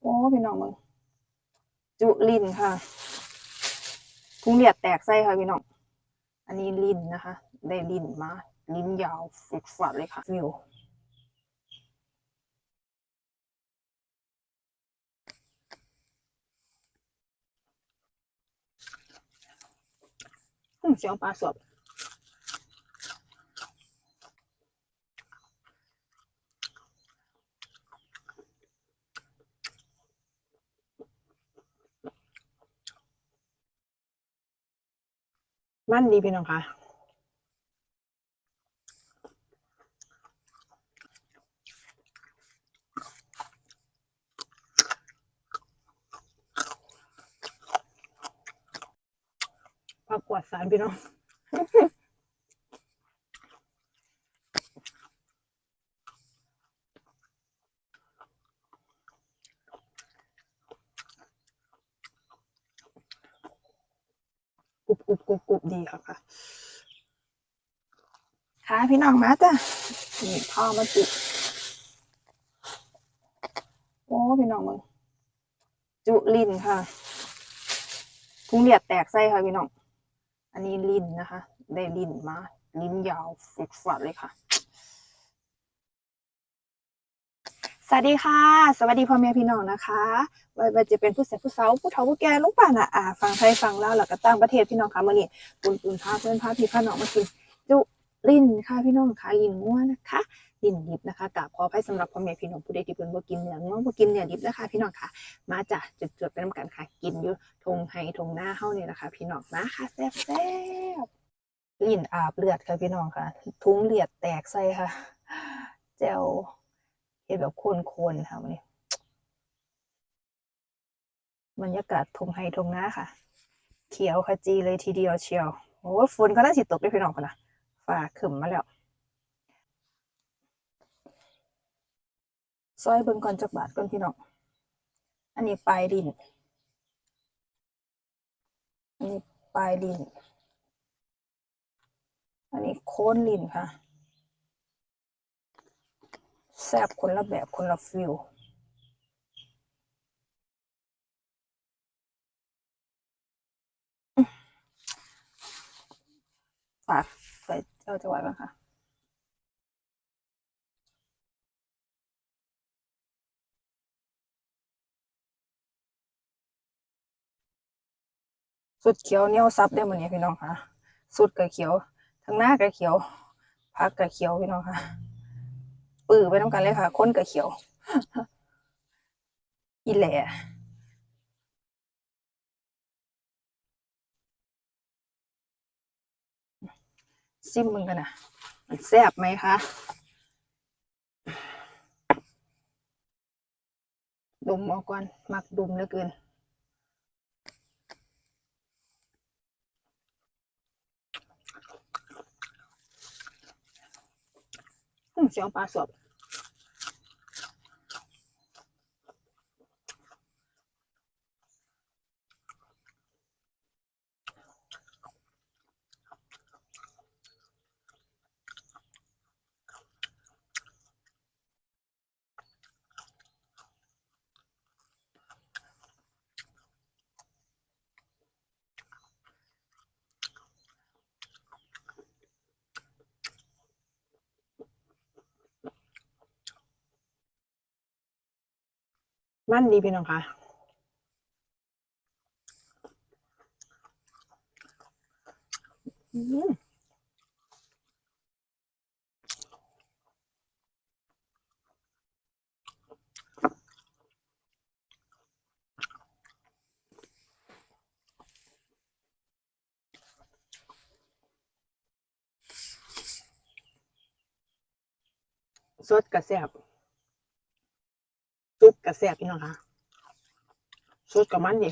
โอ้พี่น้องมึงจุลินค่ะพุงเลียดแตกไส้ค่ะพี่น้อง อันนี้ลินนะคะ ได้ลินมา ลิ้นยาวฝุดฝัดเลยค่ะฟิวเสียงปลาสว มันดีพี่น้องคะประกวดสารพี่น้อง กรุบกรุ บดีค่ะค่ะค่ะพี่น้องมาจ้ะนี่พ่อมาจุโอ้พี่น้องมึงจุลินค่ะพุงเลียดแตกไส้ค่ะพี่น้อง อันนี้ลินนะคะ ได้ลินมา ลิ้นยาวฝุดฝัดเลยค่ะ สวัสดีค่ะ สวัสดีพ่อแม่พี่น้องนะคะว่าจะเป็นผู้เสียผู้สาผู้เฒ่าผู้แก่ลูกป่านอะอ่าฟังไทยฟังเล่าแล้วก็ต่างประเทศพี่น้องค่ะมื่อนี้ปุ่นปุ่นพาเพื่อนพาพี่พาน้องมากินจุลินค่ะพี่น้องค่ะลินงัวนะคะลินดิบนะคะกราบขออภัยสำหรับพ่อแม่พี่น้องผู้ใดที่เพิ่นบ่กินเนื้องัวบ่กินเนื้อดิบนะคะพี่น้องค่ะ มาจ้ะจุดๆเป็นน้ำกันค่ะกินอยู่ทงไห้ทงหน้าเฮานี่แหละค่ะพี่น้องมาค่ะแซ่บๆลินอาบเลือดค่ะพี่น้องค่ะ ทุ้งเลือดแตกใส่ค่ะแจ่ว เฮ็ดแบบโคนๆค่ะวันนี้บรรยากาศทงไห้ทงหน้าค่ะ เขียวขจีเลยทีเดียวเชียวโอ้ฝนก็น่าสิตกด้พี่น้องคนนะฟ้าขึ้นมาแล้ว ซอยเบิ่งก่อนจักบาทก่อนพี่น้อง อันนี้ปลายลิ้นอันนี้ปลายลิ้นอันนี้โคนลินค่ะ แซ่บคนละแบบคนละฟิลฝากใส่เจ้าจะไหวบ้างค่ะสุดเขียวเนี่ยซับได้หมดเนี่ยพี่น้องค่ะ สุดก็เขียว ทั้งหน้าก็เขียว พักก็เขียวพี่น้องค่ะ ปื้อไปน้ำกันเลยค่ะคนก็เขียว อีแหล่ซิมมึงกันนะมันแซ่บไหมคะ ดมออกก่อนมักดมเหลือเกินเสียงปลาสด มันดีพี่น้องคะสดกระแซบ กระแซบพี่น้องค่ะสดกับมันดี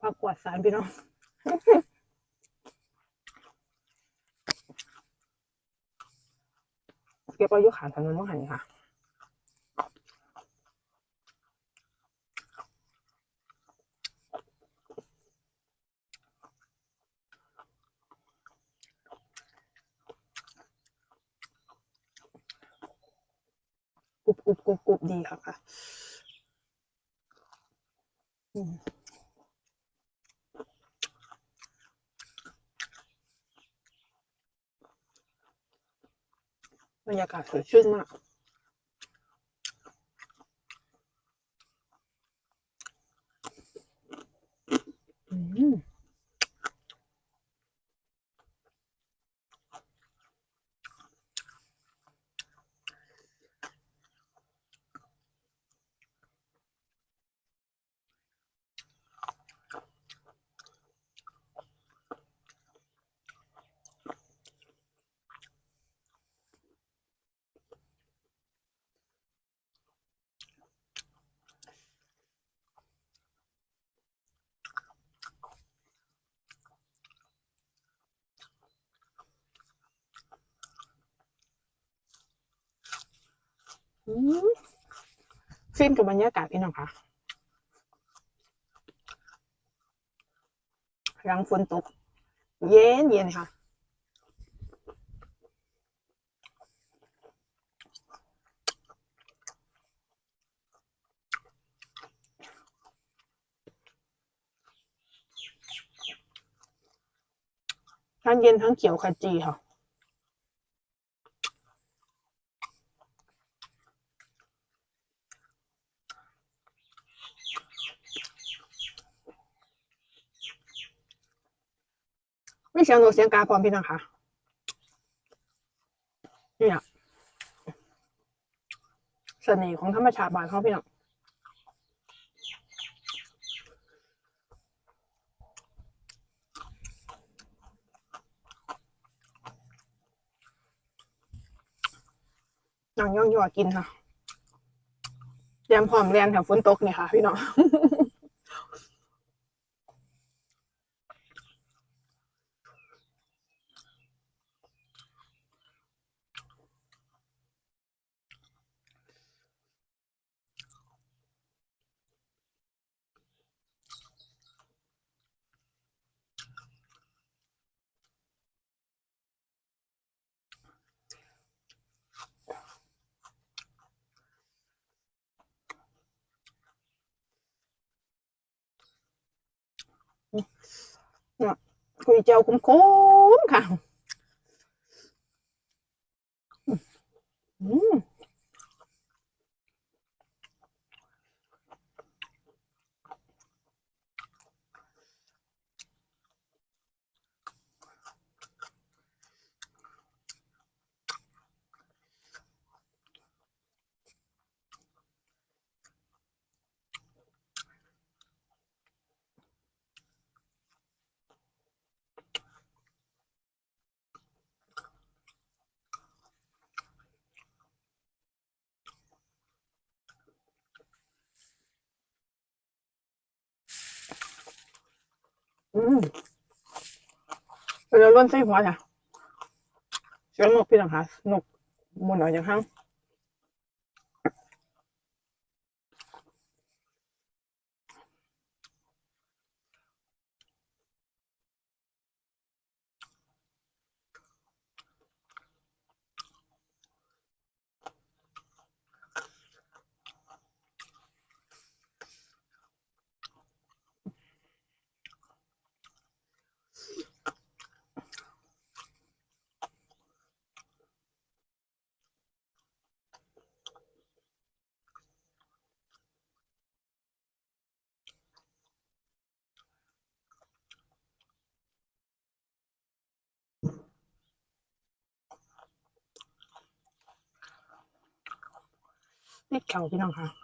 ผักกวาดสารพี่น้องเก็บเอายุขางถนนมั่งหันค่ะ กรุบกรุบกรุบกรุบดีค่ะค่ะมบรรยากาศสดชื่นมาก อืม อืม ฟินกับบรรยากาศพี่น้องค่ะหลังฝนตก เย็นเย็นค่ะทั้งเย็นทั้งเขียวขจีค่ะ ไม่เสียงนกเสียงกาพร้อมพี่น้องค่ะนี่ยเสน่ห์ของธรรมชาติบ้านเขาพี่น้องนั่งย่องย่อกินค่ะเรียมพร้อมเรียนแถวฝนตกเนี่ยค่ะ พี่น้อง เนี่ยคุย อืมเราล้วนไส้หัวจ้ะเสียงนกพี่ต่างหากนกมุนออย่างห้าง นี่เข่าพี่น้องค่ะ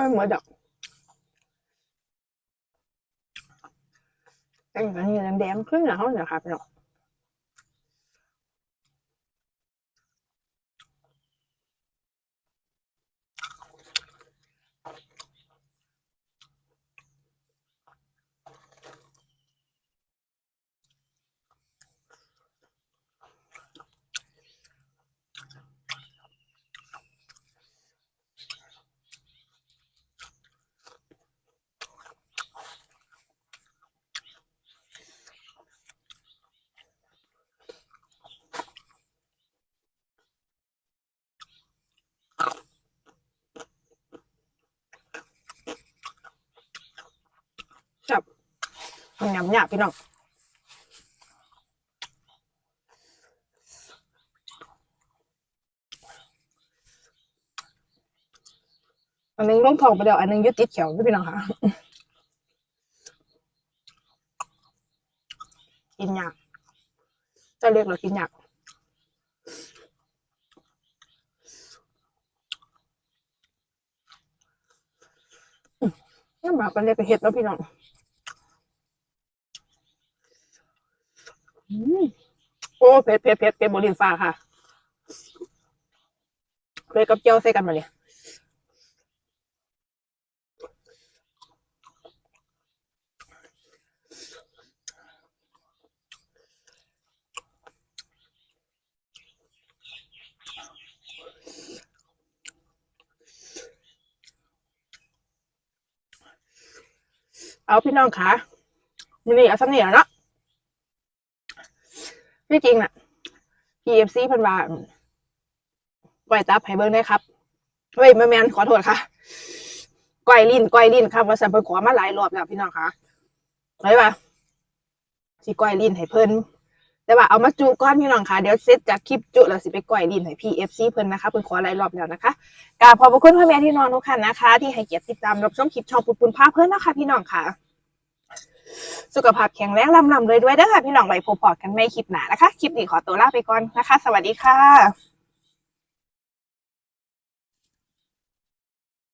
ให้หมดอ่แต่งอันนี้แดงๆขึ้นนะเขาเนี่ยครับเนาะ หยำหยาบพี่น้องอันนึงล่องทองไปแล้วอันนึงยึดติดเขียวด้วยพี่น้องค่ะกินยากจะเรียกเรากินยากอืมนี่มาเป็นเรียกไปเห็ดแล้วพี่น้องอืม โอ้เผ็ดเผ็ดเผ็ดเผ็ดบรินฟ้าค่ะเผ็ดกับเจียวใส่กันมาเลยเอาพี่น้องค่ะมันนี่เอาสำเนี่ยเนาะ ที่จริงน่ะ PFC เพิ่นว่าก้ตับให้เบิ่งได้ครับเฮ้ยแม่แมนขอโทษค่ะก้อยลิ้นก้อยลิ้นครับว่าสันเพิ่นขอมาหลายรอบแล้วพี่น้องค่ะไว้ป่ะสิก้อยลิ้นให้เพิ่นแต่ว่าเอามาจุก่อนพี่น้องค่ะเดี๋ยวเสร็จจากคลิปจุแล้วสิไปก้อยลิ้นให้ PFC เพิ่นนะคะเพิ่นขอหลายรอบแล้วนะคะกราบขอบพระคุณพ่อแม่ที่นอนทุกท่านนะคะ ที่ให้เกียรติติดตามรับชมคลิปช่องปุ่นปุนพาเพิ่นนะคะพี่น้องค่ะ สุขภาพแข็งแรงลำลำเลยด้วยเด้อค่ะพี่น้องไว้พบปอกันไม่คลิปหนานะคะ คลิปนี้ขอตัวลาไปก่อนนะคะ สวัสดีค่ะ